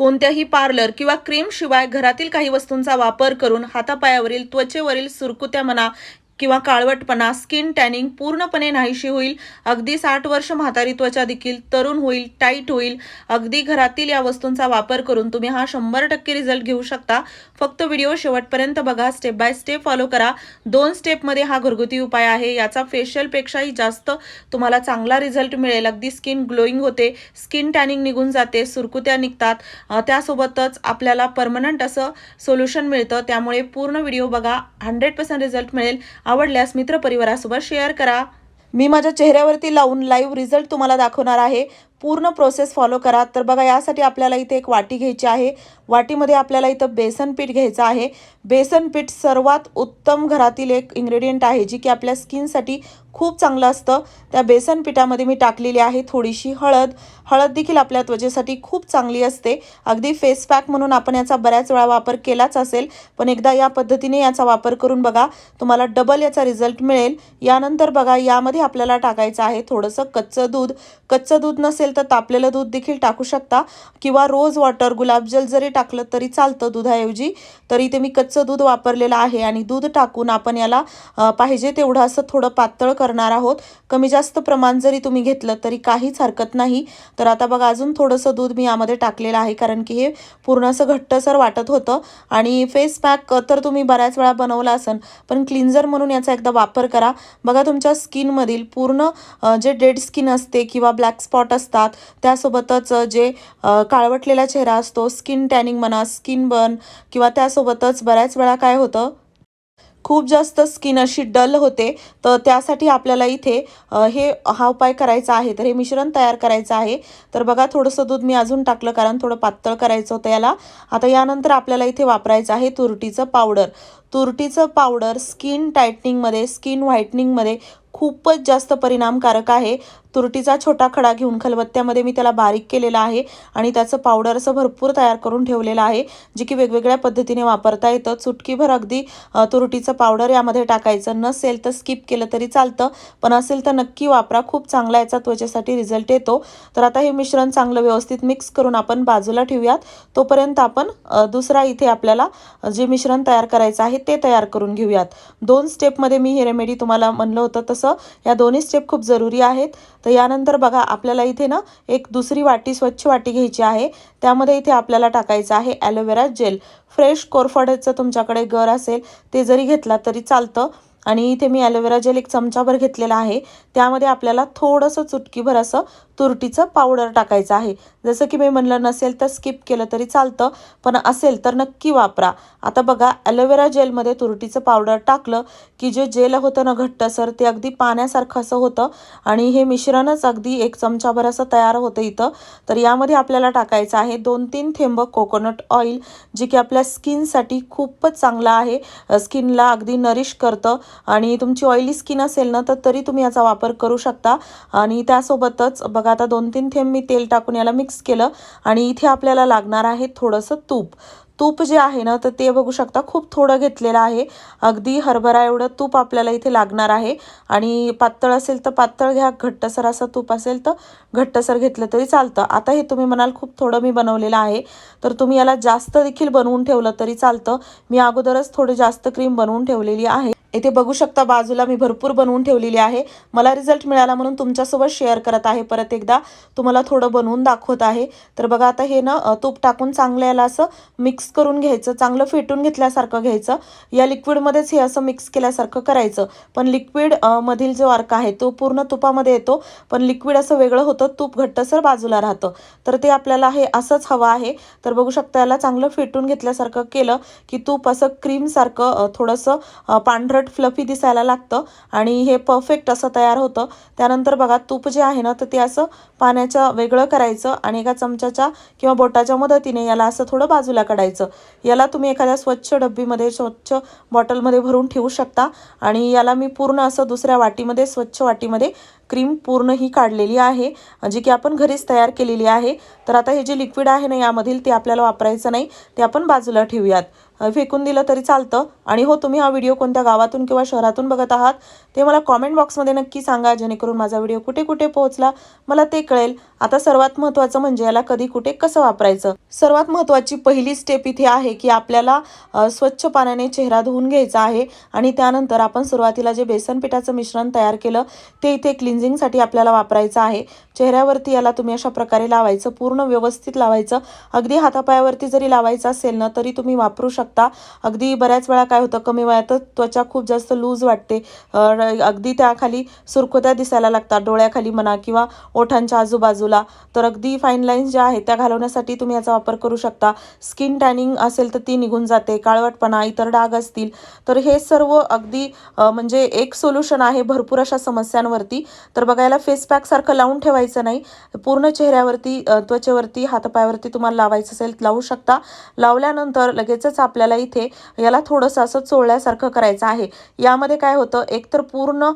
कोणत्याही पार्लर किंवा क्रीम शिवाय घरातील काही वस्तूंचा वापर करून हातापायावरील त्वचेवरील सुरकुत्या म्हणा किंवा काळवटपणा स्किन टॅनिंग पूर्णपणे नाहीशी होईल. अगदी साठ वर्ष म्हातारी त्वचा देखील तरुण होईल टाईट होईल. अगदी घरातील या वस्तूंचा वापर करून तुम्ही हा शंभर टक्के रिझल्ट घेऊ शकता. फक्त व्हिडिओ शेवटपर्यंत बघा स्टेप बाय स्टेप फॉलो करा. दोन स्टेपमध्ये हा घरगुती उपाय आहे. याचा फेशियलपेक्षाही जास्त तुम्हाला चांगला रिझल्ट मिळेल. अगदी स्किन ग्लोईंग होते स्किन टॅनिंग निघून जाते सुरकुत्या निघतात. त्यासोबतच आपल्याला परमनंट असं सोल्युशन मिळतं. त्यामुळे पूर्ण व्हिडिओ बघा हंड्रेड पर्सेंट रिझल्ट मिळेल. आवडल्यास मित्रपरिवारासोबत शेअर करा. मी माझ्या चेहऱ्यावरती लावून लाईव्ह रिझल्ट तुम्हाला दाखवणार आहे. पूर्ण प्रोसेस फॉलो करा. तर बघा यासाठी आपल्याला इथे एक वाटी घ्यायची आहे. वाटीमध्ये आपल्याला इथं बेसन पीठ घ्यायचं आहे. बेसन पीठ सर्वात उत्तम घरातील एक इन्ग्रेडियंट आहे जी की आपल्या स्किनसाठी खूप चांगलं असतं. त्या बेसन पिठामध्ये मी टाकलेली आहे थोडीशी हळद. हळद देखील आपल्या त्वचेसाठी खूप चांगली असते. अगदी फेस पॅक म्हणून आपण याचा बऱ्याच वेळा वापर केलाच असेल पण एकदा या पद्धतीने याचा वापर करून बघा तुम्हाला डबल याचा रिझल्ट मिळेल. यानंतर बघा यामध्ये आपल्याला टाकायचं आहे थोडंसं कच्चं दूध. कच्चं दूध नसेल तर तापलेलं दूध देखील टाकू शकता. किंवा रोज वॉटर गुलाबजल जरी टाकलं तरी चालतं दुधाऐवजी. तर इथे मी कच्चं दूध वापरलेलं आहे आणि दूध टाकून आपण याला पाहिजे तेवढं असं थोडं पातळ करणार आहोत. कमी जास्त प्रमाण जरी तुम्ही घेतलं तरी काहीच हरकत नाही. तर आता बघा अजून थोडंसं दूध मी यामध्ये टाकलेलं आहे कारण की हे पूर्ण असं घट्टसर वाटत होतं. आणि फेस पॅक तर तुम्ही बऱ्याच वेळा बनवला असेल पण क्लिन्झर म्हणून याचा एकदा वापर करा. बघा तुमच्या स्किनमधील पूर्ण जे डेड स्किन असते किंवा ब्लॅक स्पॉट असतात त्यासोबतच जे काळवटलेला चेहरा असतो स्किन टॅनिंग म्हणा स्किन बर्न किंवा त्यासोबतच बऱ्याच वेळा काय होतं खूप जास्त स्किन अशी डल होते. तर त्यासाठी आपल्याला इथे हे हा उपाय करायचा आहे. तर हे मिश्रण तयार करायचं आहे. तर बघा थोडंसं दूध मी अजून टाकलं कारण थोडं पातळ करायचं होतं याला. आता यानंतर आपल्याला इथे वापरायचं आहे तुरटीचं पावडर तुरटीचं पावडर स्किन टायटनिंगमध्ये स्किन व्हाईटनिंगमध्ये खूपच जास्त परिणामकारक आहे. तुरटीचा छोटा खडा घेऊन खलबत्त्यामध्ये मी त्याला बारीक केलेला आहे आणि त्याचं पावडर असं भरपूर तयार करून ठेवलेलं आहे जे की वेगवेगळ्या पद्धतीने वापरता येतं. चुटकीभर अगदी तुरटीचं पावडर यामध्ये टाकायचं नसेल तर स्किप केलं तरी चालतं पण असेल तर नक्की वापरा. खूप चांगला याचा त्वचेसाठी रिझल्ट येतो. तर आता हे मिश्रण चांगलं व्यवस्थित मिक्स करून आपण बाजूला ठेवूयात. तोपर्यंत आपण दुसरा इथे आपल्याला जे मिश्रण तयार करायचं आहे ते तयार करून घेऊयात. दोन स्टेपमध्ये मी हे रेमेडी तुम्हाला म्हणलं होतं तसं. या दोन्ही स्टेप खूप जरुरी आहेत. तर यानंतर बघा आपल्याला इथे ना एक दुसरी वाटी स्वच्छ वाटी घ्यायची आहे. त्यामध्ये इथे आपल्याला टाकायचं आहे ॲलोवेरा जेल फ्रेश कोरफडचं तुमच्याकडे गर असेल ते जरी घेतला तरी चालतं. आणि इथे मी ॲलोवेरा जेल एक चमचाभर घेतलेला आहे. त्यामध्ये आपल्याला थोडंसं चुटकीभर असं तुरटीचं पावडर टाकायचं आहे. जसं की मी म्हणलं नसेल तर स्किप केलं तरी चालतं पण असेल तर नक्की वापरा. आता बघा ॲलोवेरा जेलमध्ये तुरटीचं पावडर टाकलं की जे जेल होतं ना घट्टसर ते अगदी पाण्यासारखं असं होतं आणि हे मिश्रणच अगदी एक चमचाभर असं तयार होतं इथं. तर यामध्ये आपल्याला टाकायचं आहे दोन तीन थेंब कोकोनट ऑइल जे की आपल्या स्किनसाठी खूपच चांगलं आहे. स्किनला अगदी नरिश करतं आणि तुमची ऑइली स्किन असेल ना तर तरी तुम्ही याचा वापर करू शकता. आणि त्यासोबतच बघा आता दोन तीन थेंब मी तेल टाकून याला मिक्स केलं आणि इथे आपल्याला लागणार आहे थोडंसं तूप. तूप जे आहे ना तर ते बघू शकता खूप थोडं घेतलेलं आहे. अगदी हरभरा एवढं तूप आपल्याला इथे लागणार आहे. आणि पातळ असेल तर पातळ घ्या घट्टसर असं तूप असेल तर घट्टसर घेतलं तरी चालतं. आता हे तुम्ही म्हणाल खूप थोडं मी बनवलेलं आहे. तर तुम्ही याला जास्त देखील बनवून ठेवलं तरी चालतं. मी अगोदरच थोडी जास्त क्रीम बनवून ठेवलेली आहे. इथे बघू शकता बाजूला मी भरपूर बनवून ठेवलेली आहे. मला रिझल्ट मिळाला म्हणून तुमच्यासोबत शेअर करत आहे. परत एकदा तुम्हाला थोडं बनवून दाखवत आहे. तर बघा आता हे ना तूप टाकून चांगलं याला असं मिक्स करून घ्यायचं. चांगलं फेटून घेतल्यासारखं घ्यायचं. या लिक्विडमध्येच हे असं मिक्स केल्यासारखं करायचं. पण लिक्विड मधील जो अर्क आहे तो पूर्ण तुपामध्ये येतो. पण लिक्विड असं वेगळं होतं. तूप घट्टसर बाजूला राहतं. तर ते आपल्याला हे असंच हवं आहे. तर बघू शकता याला चांगलं फेटून घेतल्यासारखं केलं की तूप असं क्रीमसारखं थोडंसं पांढरं उलट फ्लफी दिसायला लागतं आणि हे परफेक्ट असं तयार होतं. त्यानंतर बघा तूप जे आहे ना तर ते असं पाण्याचं वेगळं करायचं आणि एका चमच्याच्या किंवा बोटाच्या मदतीने याला असं थोडं बाजूला काढायचं. याला तुम्ही एखाद्या स्वच्छ डब्बीमध्ये स्वच्छ बॉटलमध्ये भरून ठेवू शकता आणि याला मी पूर्ण असं दुसऱ्या वाटीमध्ये स्वच्छ वाटीमध्ये क्रीम पूर्ण ही काढलेली आहे. जी की आपण घरीच तयार केलेली आहे. तर आता हे जे लिक्विड आहे ना यामधील ते आपल्याला वापरायचं नाही. ते आपण बाजूला ठेवूयात. फेकून दिलं तरी चालतं. आणि हो तुम्ही हा व्हिडिओ कोणत्या गावातून किंवा शहरातून बघत आहात ते मला कॉमेंट बॉक्समध्ये नक्की सांगा जेणेकरून माझा व्हिडिओ कुठे कुठे पोहोचला मला ते कळेल. आता सर्वात महत्त्वाचं म्हणजे याला कधी कुठे कसं वापरायचं? सर्वात महत्त्वाची पहिली स्टेप इथे आहे की आपल्याला स्वच्छ पाण्याने चेहरा धुवून घ्यायचा आहे. आणि त्यानंतर आपण सुरुवातीला जे बेसन पिठाचं मिश्रण तयार केलं ते इथे क्लिन्झिंगसाठी आपल्याला वापरायचं आहे. चेहऱ्यावरती याला तुम्ही अशा प्रकारे लावायचं पूर्ण व्यवस्थित लावायचं. अगदी हातापायावरती जरी लावायचं असेल ना तरी तुम्ही वापरू शकता. अगदी बऱ्याच वेळा काय होतं कमी वयातच त्वचा खूप जास्त लूज वाटते. अगदी त्याखाली सुरकुत्या दिसायला लागतात डोळ्याखाली म्हणा किंवा ओठांच्या आजूबाजूला. तर अगदी फाईन लाईन्स ज्या आहेत त्या घालवण्यासाठी तुम्ही याचा वापर करू शकता. स्किन टॅनिंग असेल तर ती निघून जाते काळवटपणा इतर डाग असतील. तर हे सर्व अगदी म्हणजे एक सोल्युशन आहे भरपूर अशा समस्यांवरती. तर बघायला फेस पॅकसारखं लावून ठेवायचं नाही. पूर्ण चेहऱ्यावरती त्वचेवरती हातापायावरती तुम्हाला लावायचं असेल लावू शकता. लावल्यानंतर लगेचच आपल्या आपल्याला इथे याला थोडंसं असं चोळल्यासारखं करायचं आहे. यामध्ये काय होतं एकतर पूर्ण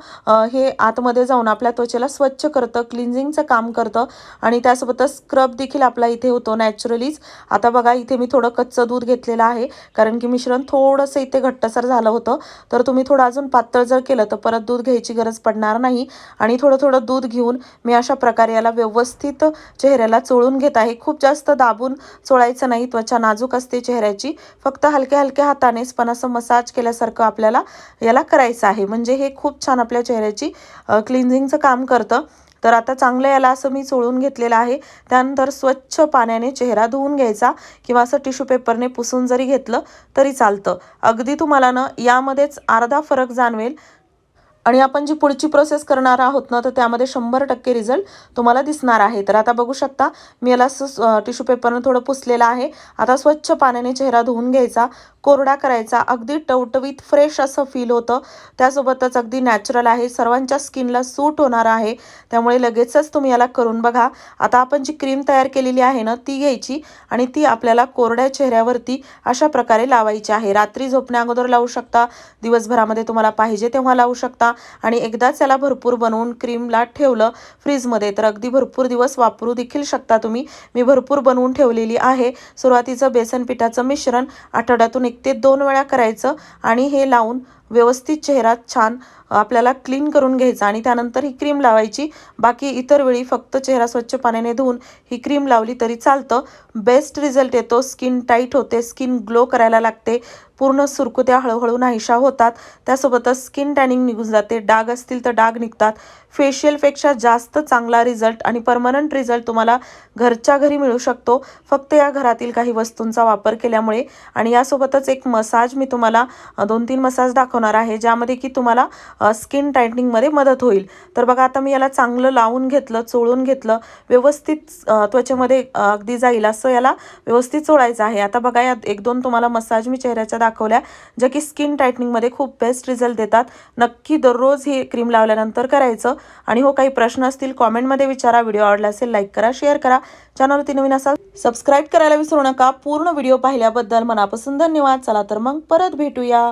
हे आतमध्ये जाऊन आपल्या त्वचेला स्वच्छ करतं क्लिन्झिंगचं काम करतं आणि त्यासोबतच स्क्रब देखील आपला इथे होतो नॅचरलीच. आता बघा इथे मी थोडं कच्चं दूध घेतलेलं आहे कारण की मिश्रण थोडंसं इथे घट्टसर झालं होतं. तर तुम्ही थोडं अजून पातळ जर केलं तर परत दूध घ्यायची गरज पडणार नाही. आणि थोडं थोडं दूध घेऊन मी अशा प्रकारे याला व्यवस्थित चेहऱ्याला चोळून घेत आहे. खूप जास्त दाबून चोळायचं नाही त्वचा नाजूक असते चेहऱ्याची. फक्त हलक्या हलक्या हातानेच पण असं मसाज केल्यासारखं आपल्याला याला करायचं आहे. म्हणजे हे खूप छान आपल्या चेहऱ्याची क्लिन्झिंगचं काम करतं. तर आता चांगलं याला असं मी चोळून घेतलेलं आहे. त्यानंतर स्वच्छ पाण्याने चेहरा धुवून घ्यायचा किंवा असं टिश्यू पेपरने पुसून जरी घेतलं तरी चालतं. अगदी तुम्हाला ना यामध्येच अर्धा फरक जाणवेल. आणि आपण जी पुढची प्रोसेस करणार आहोत ना तर त्यामध्ये शंभर टक्के रिझल्ट तुम्हाला दिसणार आहे. तर आता बघू शकता मी याला टिश्यू पेपरनं थोडं पुसलेलं आहे. आता स्वच्छ पाण्याने चेहरा धुवून घ्यायचा कोरडा करायचा अगदी टवटवीत फ्रेश असं फील होतं. त्यासोबतच अगदी नॅचरल आहे. सर्वांच्या स्किनला सूट होणार आहे. त्यामुळे लगेचच तुम्ही याला करून बघा. आता आपण जी क्रीम तयार केलेली आहे ना ती घ्यायची आणि ती आपल्याला कोरड्या चेहऱ्यावरती अशा प्रकारे लावायची आहे. रात्री झोपण्या अगोदर लावू शकता. दिवसभरामध्ये तुम्हाला पाहिजे तेव्हा लावू शकता. आणि एकदाच याला भरपूर बनवून क्रीमला ठेवलं फ्रीजमध्ये तर अगदी भरपूर दिवस वापरू देखील शकता तुम्ही. मी भरपूर बनवून ठेवलेली आहे. सुरुवातीचं बेसन पिठाचं मिश्रण आठवड्यातून एक ते दोन वेळा करायचं आणि हे लावून व्यवस्थित चेहरा छान आपल्याला क्लीन करून घ्यायचा आणि त्यानंतर ही क्रीम लावायची. बाकी इतर वेळी फक्त चेहरा स्वच्छ पाण्याने धुवून ही क्रीम लावली तरी चालतं. बेस्ट रिझल्ट येतो. स्किन टाईट होते. स्किन ग्लो करायला लागते. पूर्ण सुरकुत्या हळूहळू नाहीशा होतात. त्यासोबतच स्किन टॅनिंग निघून जाते. डाग असतील तर डाग निघतात. फेशियलपेक्षा जास्त चांगला रिझल्ट आणि परमनंट रिझल्ट तुम्हाला घरच्या घरी मिळू शकतो. फक्त या घरातील काही वस्तूंचा वापर केल्यामुळे. आणि यासोबतच एक मसाज मी तुम्हाला दोन तीन मसाज दाखवणार आहे ज्यामध्ये की तुम्हाला स्किन टायटनिंगमध्ये मदत होईल. तर बघा आता मी याला चांगलं लावून घेतलं चोळून घेतलं व्यवस्थित त्वचेमध्ये अगदी जाईल असं याला व्यवस्थित चोळायचं आहे. आता बघा यात एक दोन तुम्हाला मसाज मी चेहऱ्याच्या दाखवल्या ज्या की स्किन टायटनिंगमध्ये खूप बेस्ट रिझल्ट देतात. नक्की दररोज ही क्रीम लावल्यानंतर करायचं. आणि हो काही प्रश्न असतील कॉमेंटमध्ये विचारा. व्हिडिओ आवडला असेल लाईक करा शेअर करा. चॅनलवरती नवीन असाल सबस्क्राईब करायला विसरू नका. पूर्ण व्हिडिओ पाहिल्याबद्दल मनापासून धन्यवाद. चला तर मग परत भेटूया.